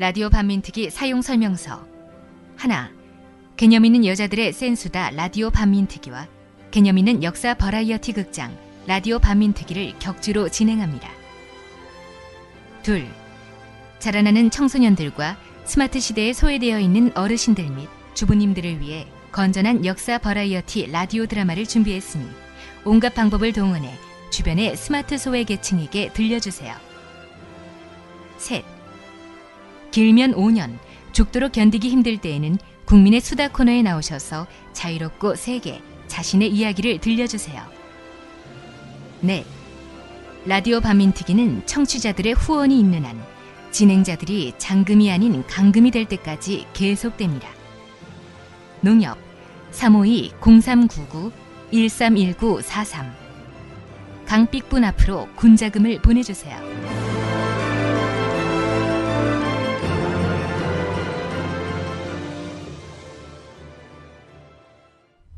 라디오 반민특위 사용 설명서 하나 개념 있는 여자들의 센수다 라디오 반민특위와 개념 있는 역사 버라이어티 극장 라디오 반민특위를 격주로 진행합니다. 둘 자라나는 청소년들과 스마트 시대에 소외되어 있는 어르신들 및 주부님들을 위해 건전한 역사 버라이어티 라디오 드라마를 준비했으니 온갖 방법을 동원해 주변의 스마트 소외 계층에게 들려주세요. 셋. 길면 5년, 죽도록 견디기 힘들 때에는 국민의 수다 코너에 나오셔서 자유롭고 세게 자신의 이야기를 들려주세요. 넷. 라디오 반민특위는 청취자들의 후원이 있는 한 진행자들이 장금이 아닌 강금이 될 때까지 계속됩니다. 농협 352-0399-131943 강삑분 앞으로 군자금을 보내주세요.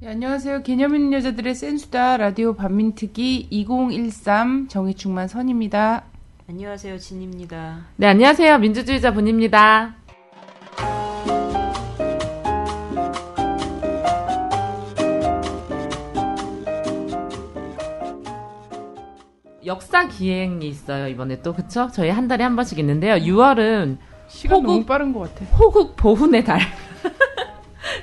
예, 안녕하세요. 개념 있는 여자들의 센수다 라디오 반민특위 2013 정의충만 선입니다. 안녕하세요, 진입니다. 네, 안녕하세요. 민주주의자 분입니다. 역사 기행이 있어요, 이번에 또, 그쵸? 저희 한 달에 한 번씩 있는데요. 6월은 시간 호국- 너무 빠른 것 같아. 호국 보훈의 달.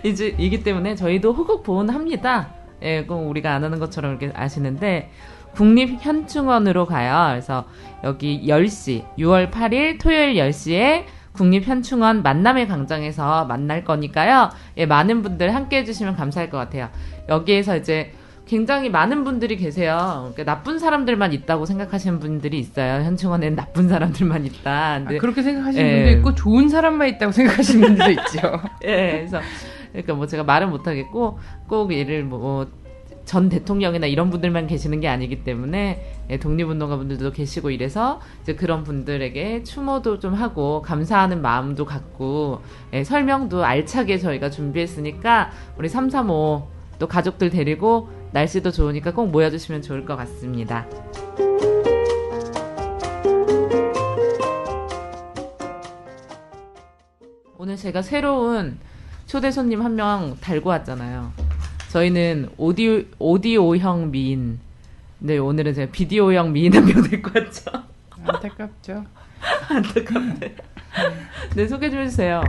이제, 이기 때문에 저희도 호국 보훈합니다. 예, 꼭 우리가 안 하는 것처럼 이렇게 아시는데, 국립현충원으로 가요. 그래서 여기 10시, 6월 8일 토요일 10시에 국립현충원 만남의 광장에서 만날 거니까요. 예, 많은 분들 함께 해주시면 감사할 것 같아요. 여기에서 이제 굉장히 많은 분들이 계세요. 그러니까 나쁜 사람들만 있다고 생각하시는 분들이 있어요. 현충원에는 나쁜 사람들만 있다. 아, 그렇게 생각하시는 예. 분도 있고 좋은 사람만 있다고 생각하시는 분도 있죠. 예, 그래서 그러니까 뭐 제가 말은 못하겠고 꼭 얘를 뭐 전 대통령이나 이런 분들만 계시는 게 아니기 때문에 예, 독립운동가 분들도 계시고 이래서 이제 그런 분들에게 추모도 좀 하고 감사하는 마음도 갖고 예, 설명도 알차게 저희가 준비했으니까 우리 335 또 가족들 데리고 날씨도 좋으니까 꼭 모여주시면 좋을 것 같습니다. 오늘 제가 새로운 초대 손님 한 명 달고 왔잖아요. 저희는 오디오, 오디오형 미인. 근데 오늘은 제가 비디오형 미인 한 명 데리고 왔죠. 안타깝죠. 안타깝네. 네, 소개 좀 해주세요.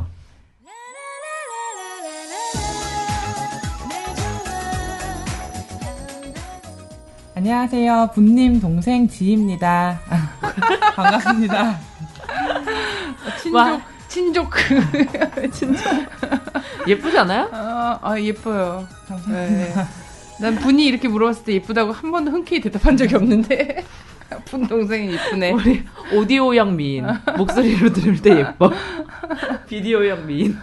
안녕하세요. 분님 동생 지입니다. 반갑습니다. 친족, 와. 친족. 예쁘지 않아요? 아, 아, 예뻐요. 네. 난 분이 이렇게 물어봤을 때 예쁘다고 한 번도 흔쾌히 대답한 적이 없는데. 분 동생이 예쁘네. 우리 오디오형 미인. 목소리로 들을 때 예뻐. 비디오형 미인.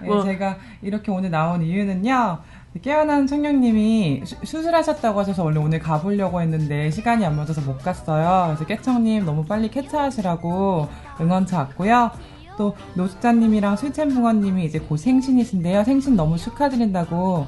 네, 뭐. 제가 이렇게 오늘 나온 이유는요. 깨어난 청년님이 수- 수술하셨다고 하셔서 원래 오늘 가보려고 했는데 시간이 안 맞아서 못 갔어요. 그래서 깨청님 너무 빨리 쾌차하시라고 응원차 왔고요. 또 노숙자님이랑 술챔붕어님이 이제 곧 생신이신데요. 생신 너무 축하드린다고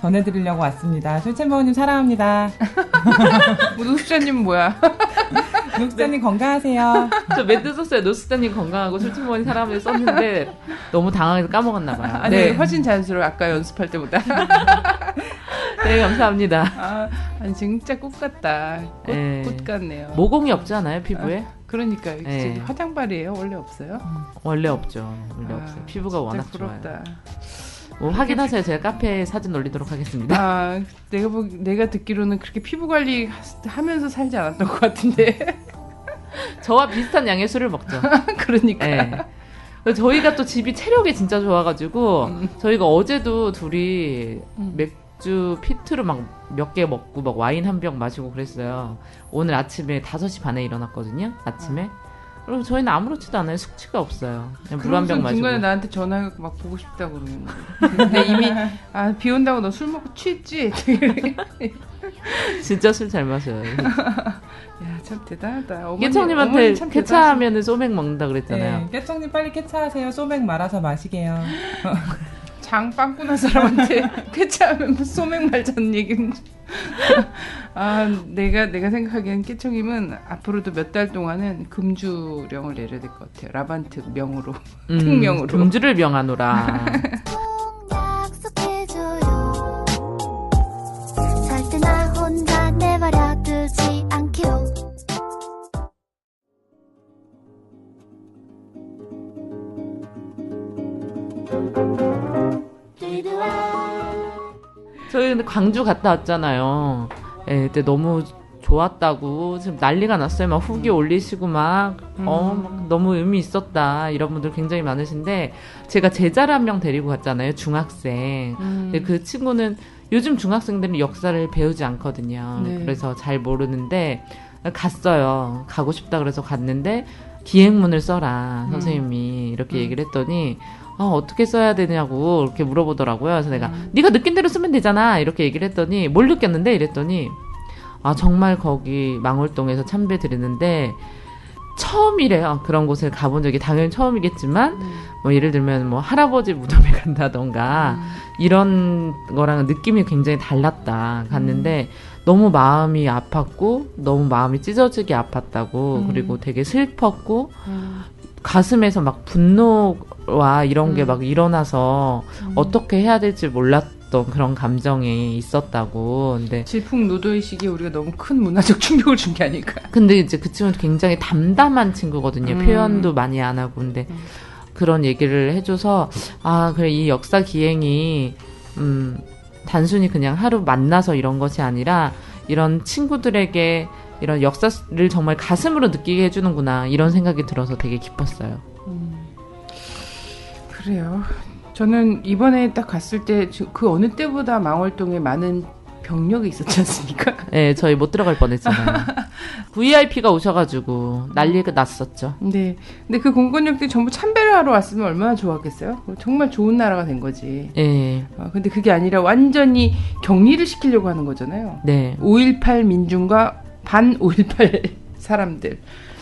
전해드리려고 왔습니다. 술챔붕어님 사랑합니다. 뭐 노숙자님 뭐야? 노숙자님 건강하세요. 저 멘트 썼어요. 노스타님 건강하고 술친머니 사람을 썼는데 너무 당황해서 까먹었나 봐요. 아니, 네. 훨씬 자연스러워. 아까 연습할 때보다. 네, 감사합니다. 아, 아니, 진짜 꽃 같다. 꽃, 네. 꽃 같네요. 모공이 없지 않아요, 피부에? 그러니까 네. 화장발이에요? 원래 없어요? 원래 없죠. 원래 아, 없어요. 피부가 워낙 부럽다. 좋아요. 뭐 확인하세요. 제가 카페에 사진 올리도록 하겠습니다. 아, 내가 보 내가 듣기로는 그렇게 피부 관리 하- 하면서 살지 않았던 것 같은데. 저와 비슷한 양의 술을 먹죠. 그러니까. 네. 그래서 저희가 또 집이 체력이 진짜 좋아가지고 음. 저희가 어제도 둘이 음. 맥주 피트로 막 몇 개 먹고 막 와인 한 병 마시고 그랬어요. 오늘 아침에 5시 반에 일어났거든요. 아침에. 그리고 저희는 아무렇지도 않아요. 숙취가 없어요. 그냥 물 한병 그러고선 마시고. 중간에 나한테 전화해서 막 보고 싶다고 그러는 거야. 근데 이미 아, 비 온다고 너 술 먹고 취했지? 진짜 술 잘 마셔요. 야, 참 대단하다. 어머니, 깨청님한테 어머니 참 캐차하면 소맥 먹는다 그랬잖아요. 네, 깨청님 빨리 쾌차하세요. 소맥 말아서 마시게요. 당 빵꾸 난 사람한테 쾌차하면 뭐 소맥 말자는 얘기는 아 내가 내가 생각하기엔 깨청임은 앞으로도 몇 달 동안은 금주령을 내려야 될 것 같아요 라반트 명으로 음, 특명으로. 금주를 명하노라. 근데 광주 갔다 왔잖아요. 예, 그때 너무 좋았다고 지금 난리가 났어요. 막 후기 올리시고 막, 어, 막 너무 의미 있었다. 이런 분들 굉장히 많으신데, 제가 제자를 한 명 데리고 갔잖아요. 중학생. 근데 그 친구는 요즘 중학생들은 역사를 배우지 않거든요. 네. 그래서 잘 모르는데, 갔어요. 가고 싶다 그래서 갔는데, 기행문을 써라. 선생님이 이렇게 얘기를 했더니, 아, 어떻게 써야 되냐고 이렇게 물어보더라고요. 그래서 내가 네가 느낀 대로 쓰면 되잖아. 이렇게 얘기를 했더니 뭘 느꼈는데 이랬더니 아, 정말 거기 망월동에서 참배 드리는데 처음이래요. 그런 곳을 가본 적이 당연히 처음이겠지만 뭐 예를 들면 뭐 할아버지 무덤에 간다던가 이런 거랑은 느낌이 굉장히 달랐다. 갔는데 너무 마음이 아팠고 너무 마음이 찢어지게 아팠다고 그리고 되게 슬펐고 가슴에서 막 분노 와 이런 게막 일어나서 어떻게 해야 될지 몰랐던 그런 감정이 있었다고. 근데 질풍 노도의식이 우리가 너무 큰 문화적 충격을 준 게 아닐까 근데 이제 그 친구는 굉장히 담담한 친구거든요. 음. 표현도 많이 안 하고 근데 그런 얘기를 해줘서 아 그래 이 역사 기행이 음 단순히 그냥 하루 만나서 이런 것이 아니라 이런 친구들에게 이런 역사를 정말 가슴으로 느끼게 해주는구나 이런 생각이 들어서 되게 기뻤어요. 그래요. 저는 이번에 딱 갔을 때 그 어느 때보다 망월동에 많은 병력이 있었지 않습니까? 네, 저희 못 들어갈 뻔했잖아요. VIP가 오셔가지고 난리가 났었죠. 네. 근데 그 공권력들이 전부 참배를 하러 왔으면 얼마나 좋았겠어요? 정말 좋은 나라가 된 거지. 예, 아, 근데 그게 아니라 완전히 격리를 시키려고 하는 거잖아요. 네. 5.18 민중과 반 5.18 사람들.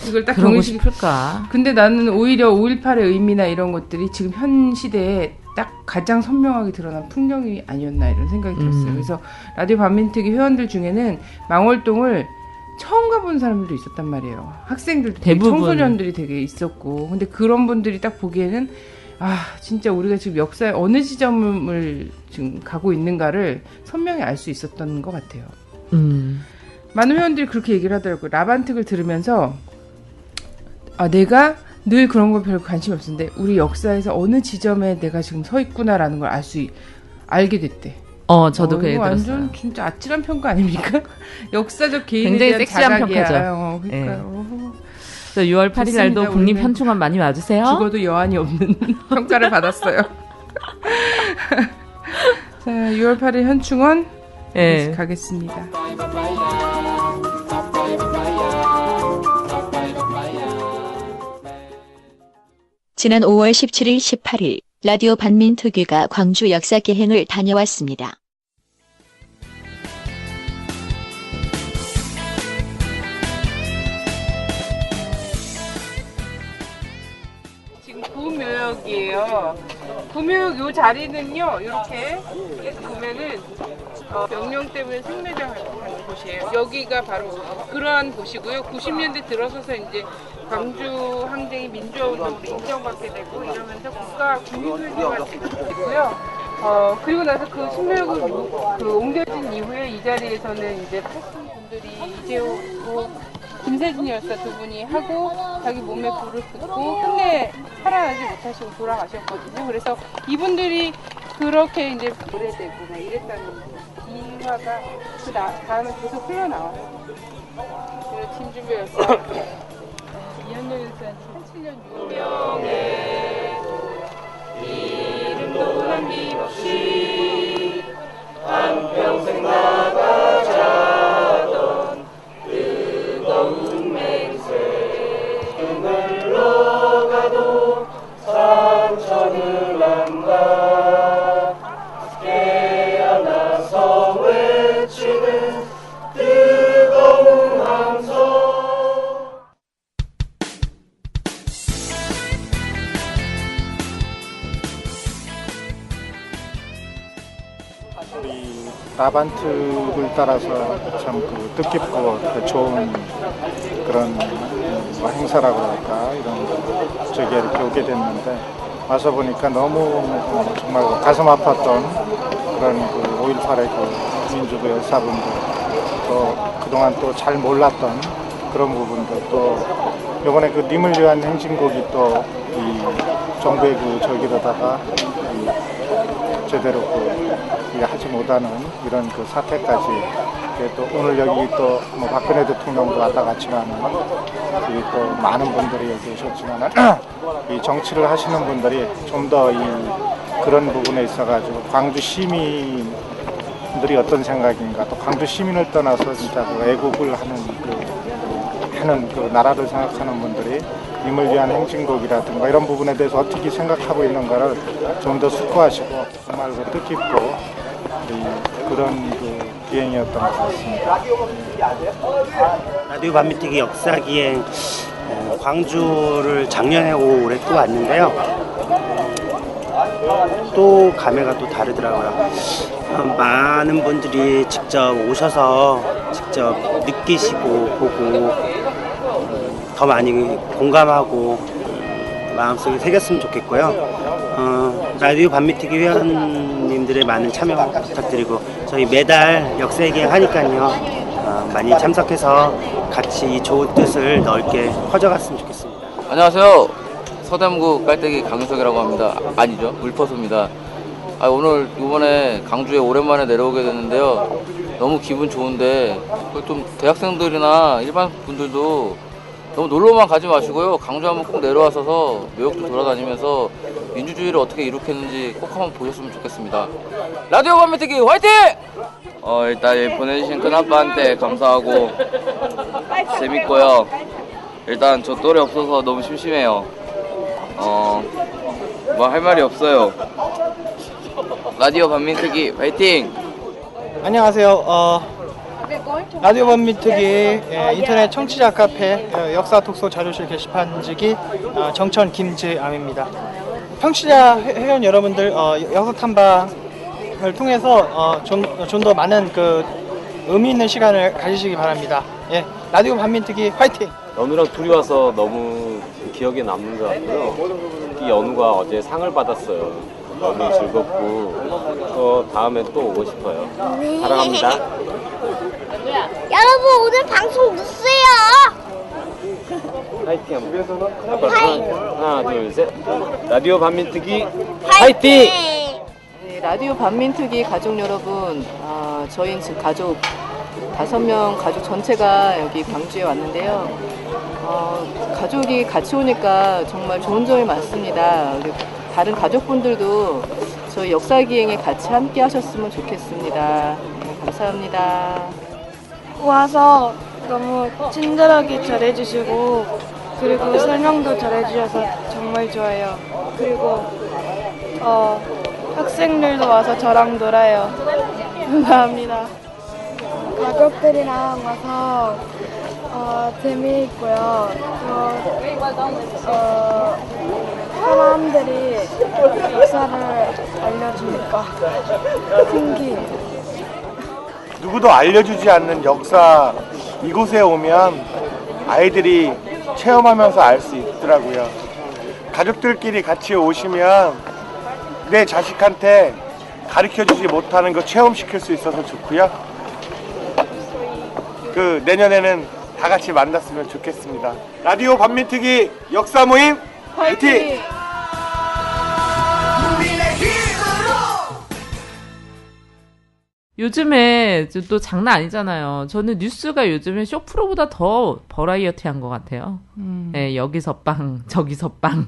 이걸 딱 격리시 싶을까? 근데 나는 오히려 5.18의 의미나 이런 것들이 지금 현 시대에 딱 가장 선명하게 드러난 풍경이 아니었나 이런 생각이 들었어요. 음. 그래서 라디오 반민특위 회원들 중에는 망월동을 처음 가본 사람들도 있었단 말이에요. 학생들도 대부분. 청소년들이 되게 있었고. 근데 그런 분들이 딱 보기에는 아, 진짜 우리가 지금 역사의 어느 지점을 지금 가고 있는가를 선명히 알 수 있었던 것 같아요. 음, 많은 회원들이 그렇게 얘기를 하더라고요. 라반특을 들으면서 아 내가 늘 그런 거 별로 관심이 없었는데 우리 역사에서 어느 지점에 내가 지금 서 있구나라는 걸 알 수 알게 됐대. 어, 저도 그 어, 얘기 이거 들었어요. 완전 진짜 아찔한 평가 아닙니까? 역사적 개인에 굉장히 대한 섹시한 자각이야. 평가죠. 어, 그러니까 예. 어, 그래서 6월 8일 날도 좋습니다. 국립 현충원 많이 와주세요. 죽어도 여한이 없는 평가를 받았어요. 자, 6월 8일 현충원 예. 가겠습니다. 지난 5월 17일 18일 라디오 반민특위가 광주 역사기행을 다녀왔습니다. 구묘역이에요. 구묘역 요 자리는요, 이렇게 보면은 어, 명령 때문에 생매장을 하는 곳이에요. 여기가 바로 그러한 곳이고요. 90년대 들어서서 이제 광주 항쟁이 민주화 운동으로 인정받게 되고 이러면서 국가 국민회의가 되고요. 어, 그리고 나서 그 신묘역을 그 옮겨진 이후에 이 자리에서는 이제 패신 분들이 이재호 김세진 열사 두 분이 하고 자기 몸에 불을 붙고 끝내 살아나지 못하시고 돌아가셨거든요. 그래서 이분들이 그렇게 이제 오래되고 막 이랬다는 이 화가 그 나- 다음에 계속 흘러나와요. 그래서 진주배 열사, 이현열 열사 87년 유명의 이름도 남김없이 한평생 나가 라반트를 따라서 참 그 뜻깊고 그 좋은 그런 음, 뭐 행사라고 할까? 이런 저기 이렇게 오게 됐는데 와서 보니까 너무 어, 정말 그 가슴 아팠던 그런 그 5.18의 그 민주도 열사분들 또 그동안 또 잘 몰랐던 그런 부분들 또 이번에 그 님을 위한 행진곡이 또 이 정부의 그 저기로다가 이 제대로 그 하지 못하는 이런 그 사태까지 또 오늘 여기 또 뭐 박근혜 대통령도 왔다 갔지만은 또 많은 분들이 여기 오셨지만은 이 정치를 하시는 분들이 좀 더 이 그런 부분에 있어가지고 광주 시민들이 어떤 생각인가 또 광주 시민을 떠나서 진짜 그 애국을 하는 그 하는 그 나라를 생각하는 분들이 님을 위한 행진곡이라든가 이런 부분에 대해서 어떻게 생각하고 있는가를 좀 더 숙고하시고 정말 그 뜻깊고 이 그런 그 비행이었던 것 같습니다. 라디오 반미특위 역사 기행 어, 광주를 작년에 오고 올해 또 왔는데요. 또 감회가 또 다르더라고요. 어, 많은 분들이 직접 오셔서 직접 느끼시고 보고 음, 더 많이 공감하고 음, 마음속에 새겼으면 좋겠고요. 어, 라디오 반미특위 회원님들의 많은 참여 부탁드리고 저희 매달 역사기행 하니까요. 어, 많이 참석해서 같이 이 좋은 뜻을 넓게 퍼져갔으면 좋겠습니다. 안녕하세요. 서대문구 깔때기 강윤석이라고 합니다. 아니죠. 물퍼소입니다. 아, 오늘 이번에 강주에 오랜만에 내려오게 됐는데요. 너무 기분 좋은데 그좀 대학생들이나 일반 분들도 너무 놀러만 가지 마시고요. 강주 한번 꼭 내려와서서 묘역도 돌아다니면서 민주주의를 어떻게 이룩했는지 꼭 한번 보셨으면 좋겠습니다. 라디오 반면특기 화이팅! 어, 일단 이 보내주신 큰아빠한테 감사하고 재밌고요. 일단 저 또래 없어서 너무 심심해요. 어, 뭐 할 말이 없어요. 라디오 반민특기 화이팅! 안녕하세요. 어, 라디오 반민특위 예, 인터넷 청취자 카페 어, 역사 독서 자료실 게시판지기 어, 정천 김재암입니다. 청취자 회- 회원 여러분들 어, 역사 탐방을 통해서 어, 좀더 많은 그 의미 있는 시간을 가지시기 바랍니다. 예, 라디오 반민특위 화이팅! 연우랑 둘이 와서 너무 기억에 남는 것 같고요. 특히 연우가 어제 상을 받았어요. 너무 즐겁고 또 다음에 또 오고 싶어요. 사랑합니다. 여러분 오늘 방송 누스요 파이팅 한번. 하나, 하나, 둘, 셋. 라디오 반민특위 파이팅! 네, 라디오 반민특위 가족 여러분, 아, 저희는 지금 가족 다섯 명 가족 전체가 여기 광주에 왔는데요. 어, 가족이 같이 오니까 정말 좋은 점이 많습니다. 다른 가족분들도 저희 역사기행에 같이 함께 하셨으면 좋겠습니다. 네, 감사합니다. 와서 너무 친절하게 잘해주시고 그리고 설명도 잘해주셔서 정말 좋아요. 그리고 어, 학생들도 와서 저랑 놀아요. 감사합니다. 가족들이랑 와서 어, 재미있고요. 또 어, 사람들이 역사를 알려주니까 신기해요. 누구도 알려주지 않는 역사 이곳에 오면 아이들이 체험하면서 알 수 있더라고요. 가족들끼리 같이 오시면 내 자식한테 가르쳐 주지 못하는 거 체험시킬 수 있어서 좋고요. 그 내년에는 다 같이 만났으면 좋겠습니다. 라디오 반민특위 역사 모임 화이팅! 요즘에 또 장난 아니잖아요. 저는 뉴스가 요즘에 쇼프로보다 더 버라이어티한 것 같아요. 음. 네, 여기서 빵, 저기서 빵.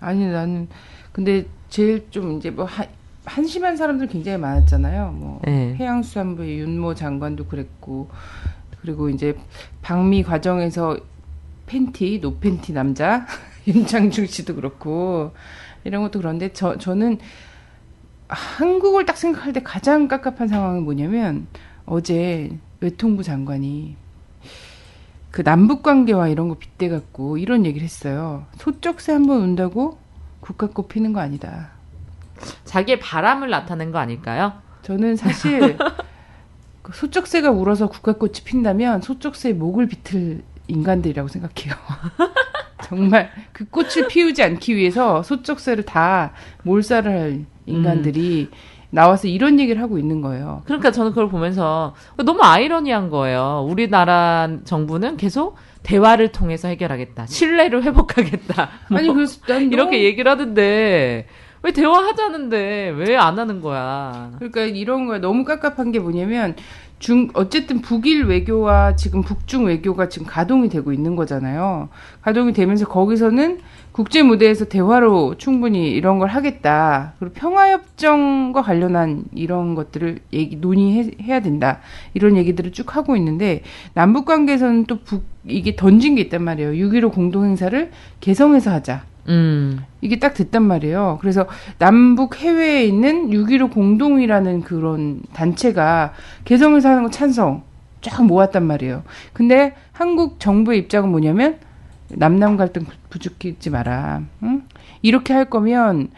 아니 나는 근데 제일 좀 이제 뭐 한, 한심한 사람들 굉장히 많았잖아요. 뭐 네. 해양수산부의 윤모 장관도 그랬고 그리고 이제 방미 과정에서 팬티 노팬티 남자 윤창중 씨도 그렇고 이런 것도 그런데 저 저는 한국을 딱 생각할 때 가장 깝깝한 상황은 뭐냐면 어제 외통부 장관이 그 남북 관계와 이런 거 빗대 갖고 이런 얘기를 했어요. 소쩍새 한 번 운다고 국가 꼽히는 거 아니다. 자기의 바람을 나타낸 거 아닐까요? 저는 사실 그 소쩍새가 울어서 국화꽃이 핀다면 소쩍새의 목을 비틀 인간들이라고 생각해요. 정말 그 꽃을 피우지 않기 위해서 소쩍새를 다 몰살을 할 인간들이 나와서 이런 얘기를 하고 있는 거예요. 그러니까 저는 그걸 보면서 너무 아이러니한 거예요. 우리나라 정부는 계속 대화를 통해서 해결하겠다. 신뢰를 회복하겠다. 뭐 아니, 그래서 난 너무- 이렇게 얘기를 하던데 왜 대화하자는데 왜 안 하는 거야? 그러니까 이런 거에 너무 깝깝한 게 뭐냐면 중 어쨌든 북일 외교와 지금 북중 외교가 지금 가동이 되고 있는 거잖아요. 가동이 되면서 거기서는 국제 무대에서 대화로 충분히 이런 걸 하겠다. 그리고 평화 협정과 관련한 이런 것들을 얘기 논의해야 된다. 이런 얘기들을 쭉 하고 있는데 남북 관계에서는 또 북 이게 던진 게 있단 말이에요. 6.15 공동 행사를 개성에서 하자. 음. 이게 딱 됐단 말이에요. 그래서 남북 해외에 있는 6.15 공동이라는 그런 단체가 개성에서 하는 거 찬성 쫙 모았단 말이에요. 근데 한국 정부의 입장은 뭐냐면 남남 갈등 부추기지 마라. 응? 이렇게 할 거면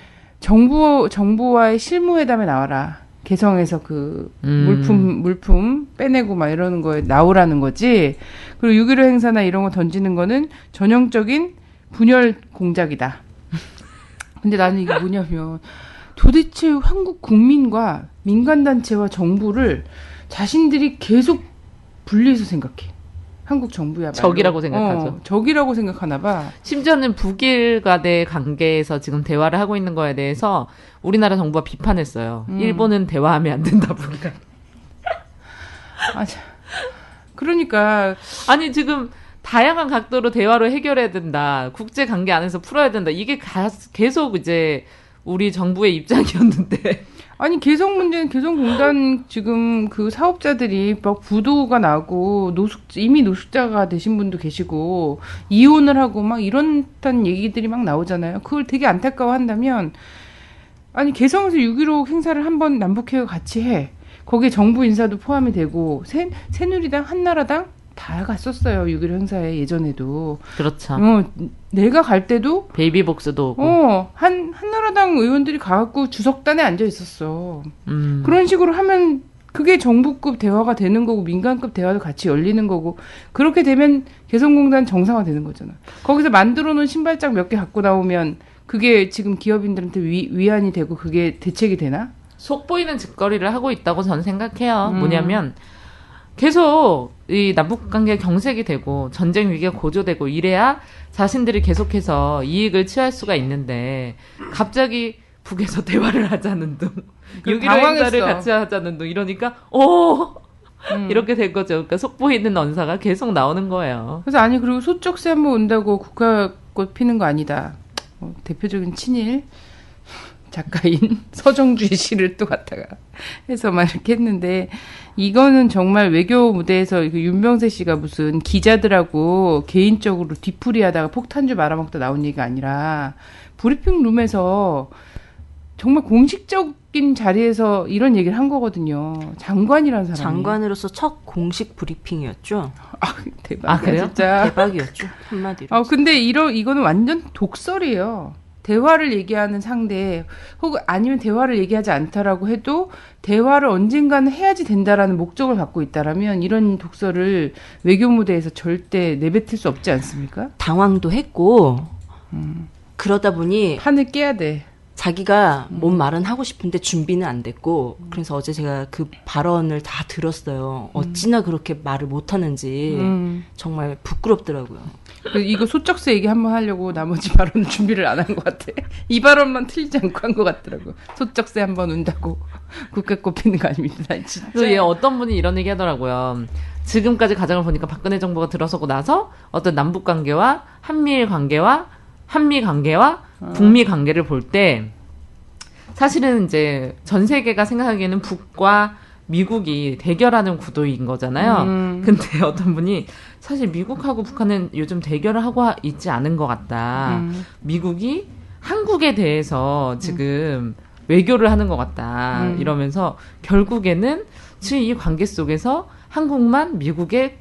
정부 정부와의 실무회담에 나와라. 개성에서 그 음. 물품 물품 빼내고 막 이러는 거에 나오라는 거지. 그리고 6.15 행사나 이런 거 던지는 거는 전형적인 분열 공작이다. 근데 나는 이게 뭐냐면 도대체 한국 국민과 민간단체와 정부를 자신들이 계속 분리해서 생각해. 한국 정부야. 적이라고 생각하죠. 어, 적이라고 생각하나 봐. 심지어는 북일 간의 관계에서 지금 대화를 하고 있는 거에 대해서 우리나라 정부가 비판했어요. 음. 일본은 대화하면 안 된다, 북이랑. 아, 참. 그러니까 아니 지금 다양한 각도로 대화로 해결해야 된다. 국제 관계 안에서 풀어야 된다. 이게 가, 계속 이제 우리 정부의 입장이었는데 아니 개성 문제는 개성공단 지금 그 사업자들이 막 부도가 나고 노숙 이미 노숙자가 되신 분도 계시고 이혼을 하고 막 이런다는 얘기들이 막 나오잖아요. 그걸 되게 안타까워한다면 아니 개성에서 6.15 행사를 한번 남북회가 같이 해. 거기에 정부 인사도 포함이 되고 새, 새누리당 한나라당 다 갔었어요 6.15 행사에 예전에도. 그렇죠. 어, 내가 갈 때도 베이비복스도 오고. 어, 한, 한나라당 의원들이 가갖고 주석단에 앉아 있었어. 음. 그런 식으로 하면 그게 정부급 대화가 되는 거고 민간급 대화도 같이 열리는 거고 그렇게 되면 개성공단 정상화 되는 거잖아. 거기서 만들어 놓은 신발장 몇 개 갖고 나오면 그게 지금 기업인들한테 위, 위안이 되고 그게 대책이 되나? 속 보이는 짓거리를 하고 있다고 저는 생각해요. 음. 뭐냐면 계속 이 남북 관계 경색이 되고 전쟁 위기가 고조되고 이래야 자신들이 계속해서 이익을 취할 수가 있는데 갑자기 북에서 대화를 하자는 둥, 그6.15 당황했어. 행사를 같이 하자는 둥 이러니까 오 음. 이렇게 된 거죠. 그러니까 속 보이는 언사가 계속 나오는 거예요. 그래서 아니 그리고 소쩍새 한번 온다고 국화꽃 피는 거 아니다. 어, 대표적인 친일 작가인 서정주의 씨를 또 갖다가 해서 막 이렇게 했는데 이거는 정말 외교 무대에서 그 윤병세 씨가 무슨 기자들하고 개인적으로 뒤풀이하다가 폭탄주 말아먹다 나온 얘기가 아니라 브리핑 룸에서 정말 공식적인 자리에서 이런 얘기를 한 거거든요. 장관이라는 사람이. 장관으로서 첫 공식 브리핑이었죠. 대박. 아, 그래요? 진짜. 대박이었죠. 한마디로. 아 근데 이러 이거는 완전 독설이에요. 대화를 얘기하는 상대 혹은 아니면 대화를 얘기하지 않다라고 해도 대화를 언젠가는 해야지 된다라는 목적을 갖고 있다라면 이런 독설을 외교 무대에서 절대 내뱉을 수 없지 않습니까? 당황도 했고 그러다 보니 판을 깨야 돼. 자기가 뭔 말은 하고 싶은데 준비는 안 됐고 그래서 어제 제가 그 발언을 다 들었어요. 어찌나 그렇게 말을 못 하는지 음. 정말 부끄럽더라고요. 그 이거 소쩍새 얘기 한번 하려고 나머지 발언 준비를 안 한 것 같아. 이 발언만 틀리지 않고 한 것 같더라고. 소쩍새 한번 운다고 국가 꼽히는 거 아닙니다. 난 진짜. 얘 어떤 분이 이런 얘기 하더라고요. 지금까지 가정을 보니까 박근혜 정부가 들어서고 나서 어떤 남북 관계와 한미일 관계와 한미 관계와 북미 관계를 볼 때 사실은 이제 전 세계가 생각하기에는 북과 미국이 대결하는 구도인 거잖아요. 음. 근데 어떤 분이 사실 미국하고 북한은 요즘 대결을 하고 있지 않은 것 같다. 음. 미국이 한국에 대해서 지금 외교를 하는 것 같다. 음. 이러면서 결국에는 지금 이 관계 속에서 한국만 미국의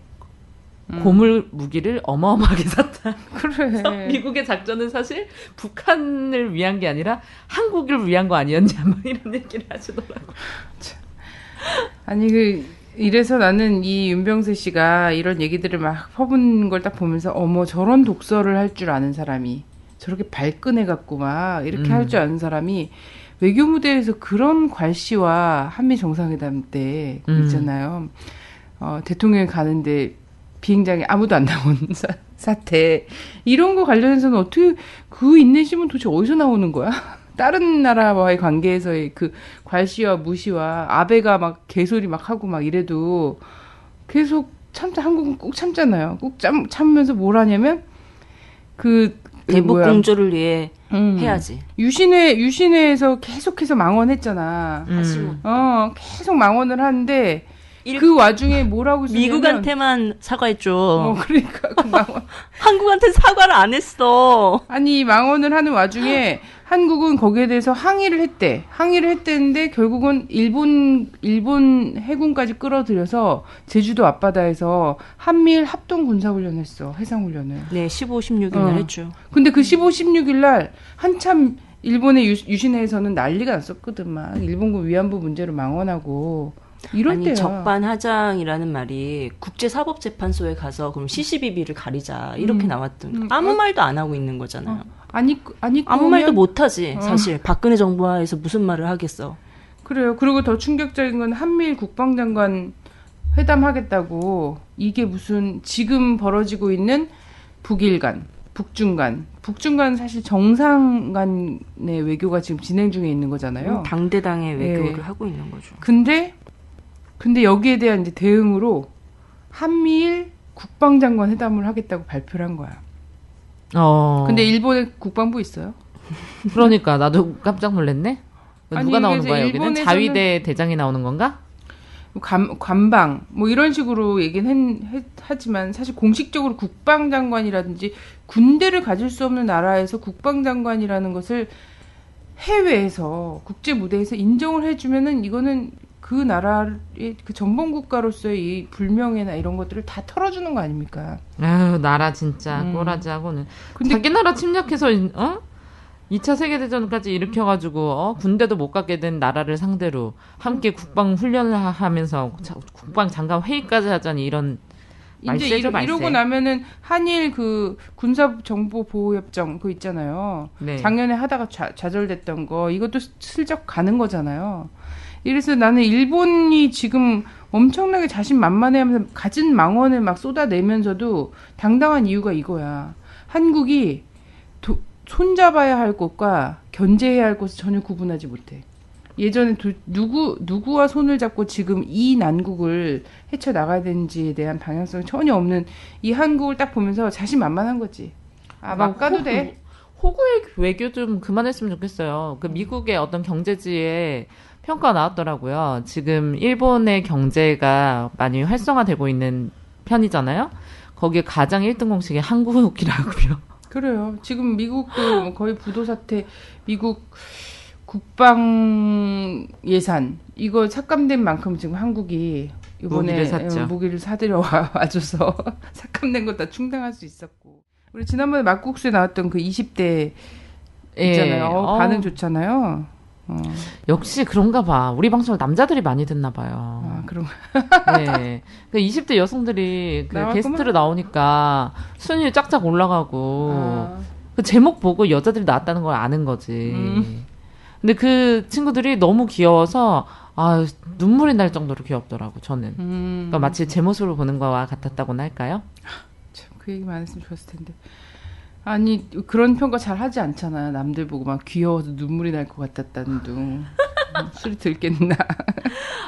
고물 무기를 어마어마하게 샀다. 그래서 그래. 미국의 작전은 사실 북한을 위한 게 아니라 한국을 위한 거 아니었냐 막 이런 얘기를 하시더라고. 아니 그 이래서 나는 이 윤병세 씨가 이런 얘기들을 막 퍼붓는 걸 딱 보면서 어머 저런 독서를 할 줄 아는 사람이 저렇게 발끈해 갖고 막 이렇게 음. 할줄 아는 사람이 외교 무대에서 그런 괄시와 한미 정상회담 때 음. 있잖아요. 어, 대통령이 가는데 비행장에 아무도 안 나온 사, 사태 이런 거 관련해서는 어떻게 그 인내심은 도대체 어디서 나오는 거야? 다른 나라와의 관계에서의 그 괄시와 무시와 아베가 막 개소리 막 하고 막 이래도 계속 참자 한국은 꾹 참잖아요. 꾹 참, 참으면서 뭘 하냐면 그 대북 뭐야. 공조를 위해 음. 해야지. 유신회 유신회에서 계속해서 망언했잖아. 음. 어 계속 망언을 하는데 그 와중에 뭐라고 쓰냐면 미국한테만 사과했죠. 어, 그러니까 그 망언. 한국한테 사과를 안 했어. 아니 망언을 하는 와중에 한국은 거기에 대해서 항의를 했대. 항의를 했대는데 결국은 일본 일본 해군까지 끌어들여서 제주도 앞바다에서 한미일 합동 군사훈련 했어. 해상훈련을. 네, 15, 16일 날 어. 했죠. 근데 그 15, 16일 날 한참 일본의 유, 유신회에서는 난리가 났었거든 막 일본군 위안부 문제로 망언하고 이럴 아니 때야. 적반하장이라는 말이 국제사법재판소에 가서 그럼 CCBB를 가리자 이렇게 음. 나왔던 음. 아무 말도 안 하고 있는 거잖아요. 아니 아니 아무 말도 못 하지 어. 사실 박근혜 정부 하에서 무슨 말을 하겠어. 그래요. 그리고 더 충격적인 건 한미일 국방장관 회담하겠다고 이게 무슨 지금 벌어지고 있는 북일 간, 북중 간, 북중 간 사실 정상 간의 외교가 지금 진행 중에 있는 거잖아요. 음, 당대당의 외교를 예. 하고 있는 거죠. 근데 근데 여기에 대한 이제 대응으로 한미일 국방장관 회담을 하겠다고 발표를 한 거야. 어. 근데 일본에 국방부 있어요? 그러니까 나도 깜짝 놀랐네. 아니, 누가 나오는 이게 거야 여기는? 자위대 대장이 나오는 건가? 관, 관방 뭐 이런 식으로 얘기는 했- 하지만 사실 공식적으로 국방장관이라든지 군대를 가질 수 없는 나라에서 국방장관이라는 것을 해외에서 국제 무대에서 인정을 해주면은 이거는 그 나라의 그 전범 국가로서의 이 불명예나 이런 것들을 다 털어주는 거 아닙니까? 아유 나라 진짜 음. 꼬라지하고는 근데- 자기 나라 침략해서 어? 2차 세계대전까지 일으켜가지고 어? 군대도 못 가게 된 나라를 상대로 함께 국방 훈련을 하- 하면서 자- 국방 장관 회의까지 하자니 이런 이제 이러, 말세. 이러고 나면은 한일 그 군사 정보 보호 협정 그 있잖아요. 네. 작년에 하다가 좌, 좌절됐던 거 이것도 스- 슬쩍 가는 거잖아요. 이래서 나는 일본이 지금 엄청나게 자신만만해 하면서 가진 망언을 막 쏟아내면서도 당당한 이유가 이거야. 한국이 도- 손잡아야 할 것과 견제해야 할 것을 전혀 구분하지 못해. 예전에 도- 누구 누구와 손을 잡고 지금 이 난국을 헤쳐 나가야 되는지에 대한 방향성이 전혀 없는 이 한국을 딱 보면서 자신만만한 거지. 아, 막 가도 호구- 돼. 호구의 외교 좀 그만했으면 좋겠어요. 그 미국의 어떤 경제지에 평가 나왔더라고요. 지금 일본의 경제가 많이 활성화되고 있는 편이잖아요. 거기에 가장 1등 공식이 한국이라고요. 그래요. 지금 미국도 거의 부도 사태, 미국 국방 예산 이거 삭감된 만큼 지금 한국이 이번에 무기를 무기를 사들여 와- 와줘서 삭감된 거 다 충당할 수 있었고 우리 지난번에 막국수에 나왔던 그 20대 예. 있잖아요. 어, 어. 반응 좋잖아요. 어. 역시 그런가 봐. 우리 방송을 남자들이 많이 듣나 봐요. 아, 그런 네. 그 20대 여성들이 그 나왔구만. 게스트로 나오니까 순위 쫙쫙 올라가고 아. 그 제목 보고 여자들이 나왔다는 걸 아는 거지. 음. 근데 그 친구들이 너무 귀여워서 아 눈물이 날 정도로 귀엽더라고 저는. 음. 그러니까 마치 제 모습을 보는 거와 같았다고나 할까요? 참, 그 얘기만 안 했으면 좋았을 텐데. 아니 그런 평가 잘 하지 않잖아. 남들 보고 막 귀여워서 눈물이 날 것 같았다는 둥. 술이 들겠나.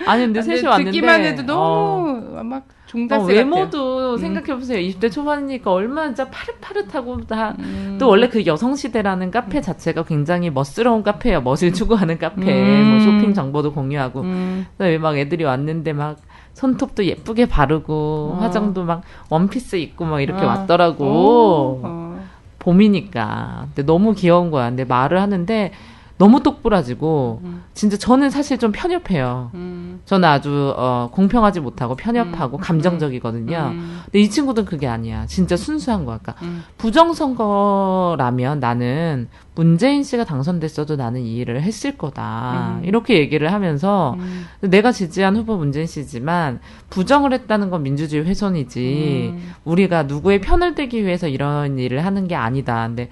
아니 근데 셋이 왔는데 듣기만 해도 너무 막 어, 종달새 외모도 같아요. 생각해보세요. 20대 초반이니까 얼마나 진짜 파릇파릇하고 다. 음. 또 원래 그 여성시대라는 카페 자체가 굉장히 멋스러운 카페예요. 멋을 추구하는 카페. 음. 뭐 쇼핑 정보도 공유하고. 음. 그다음에 막 애들이 왔는데 막 손톱도 예쁘게 바르고 어. 화장도 막 원피스 입고 막 이렇게 어. 왔더라고. 봄이니까. 근데 너무 귀여운 거야. 근데 말을 하는데 너무 똑부러지고 진짜 저는 사실 좀 편협해요. 음. 저는 아주 어, 공평하지 못하고 편협하고 감정적이거든요. 음. 근데 이 친구들은 그게 아니야. 진짜 순수한 거야. 그러니까 음. 부정선거라면 나는 문재인 씨가 당선됐어도 나는 이 일을 했을 거다. 음. 이렇게 얘기를 하면서 음. 내가 지지한 후보 문재인 씨지만 부정을 했다는 건 민주주의 훼손이지 음. 우리가 누구의 편을 들기 위해서 이런 일을 하는 게 아니다. 근데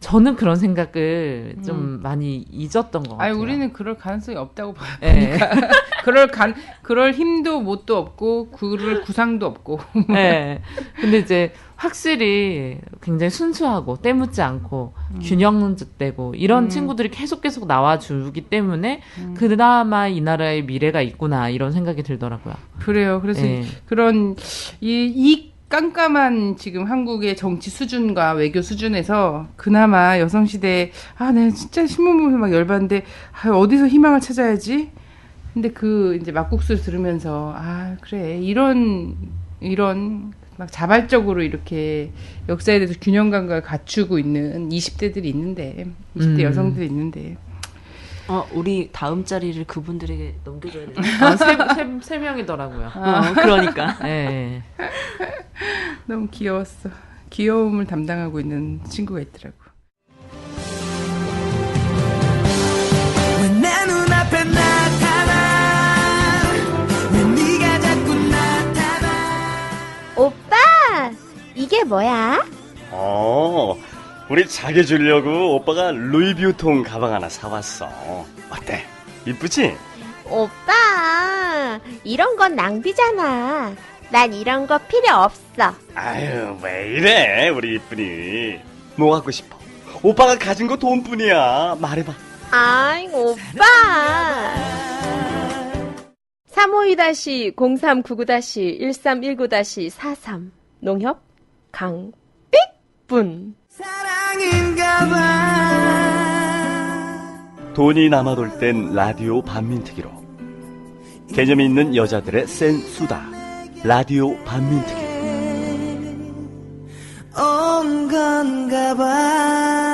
저는 그런 생각을 좀 많이 잊었던 것 아니 같아요. 우리는 그럴 가능성이 없다고 봐요. 예. 그러니까 그럴 간 그럴 힘도 뭣도 없고 그럴 구상도 없고. 네. 근데 이제 확실히 굉장히 순수하고 때묻지 않고 균형되고 이런 음. 친구들이 계속 계속 나와주기 때문에 음. 그나마 이 나라의 미래가 있구나 이런 생각이 들더라고요. 그래요. 그래서 예. 그런 이, 이 깜깜한 지금 한국의 정치 수준과 외교 수준에서 그나마 여성시대 아, 내가 진짜 신문 보면서 막 열받는데 아, 어디서 희망을 찾아야지? 근데 그 이제 막국수를 들으면서 아, 그래. 이런 이런 막 자발적으로 이렇게 역사에 대해서 균형 감각을 갖추고 있는 20대들이 있는데 20대 음. 여성들이 있는데 어, 우리 다음 자리를 그분들에게 넘겨줘야 되나? 아, 세, 세, 세 명이더라고요. 어, 그러니까. 네. 너무 귀여웠어. 귀여움을 담당하고 있는 친구가 있더라고. 오빠, 이게 뭐야? 어, 우리 자기 주려고 오빠가 루이비우통 가방 하나 사왔어. 어때? 이쁘지? 오빠, 이런 건 낭비잖아. 난 이런 거 필요 없어. 아유, 왜 이래, 우리 이쁜이. 뭐 갖고 싶어? 오빠가 가진 거 돈뿐이야. 말해봐. 아이, 오빠. 352-0399-1319-43 농협 강삑분 돈이 남아돌 땐 라디오 반민특위로. 개념 있는 여자들의 센 수다. 라디오 반민특위. 온 건가 봐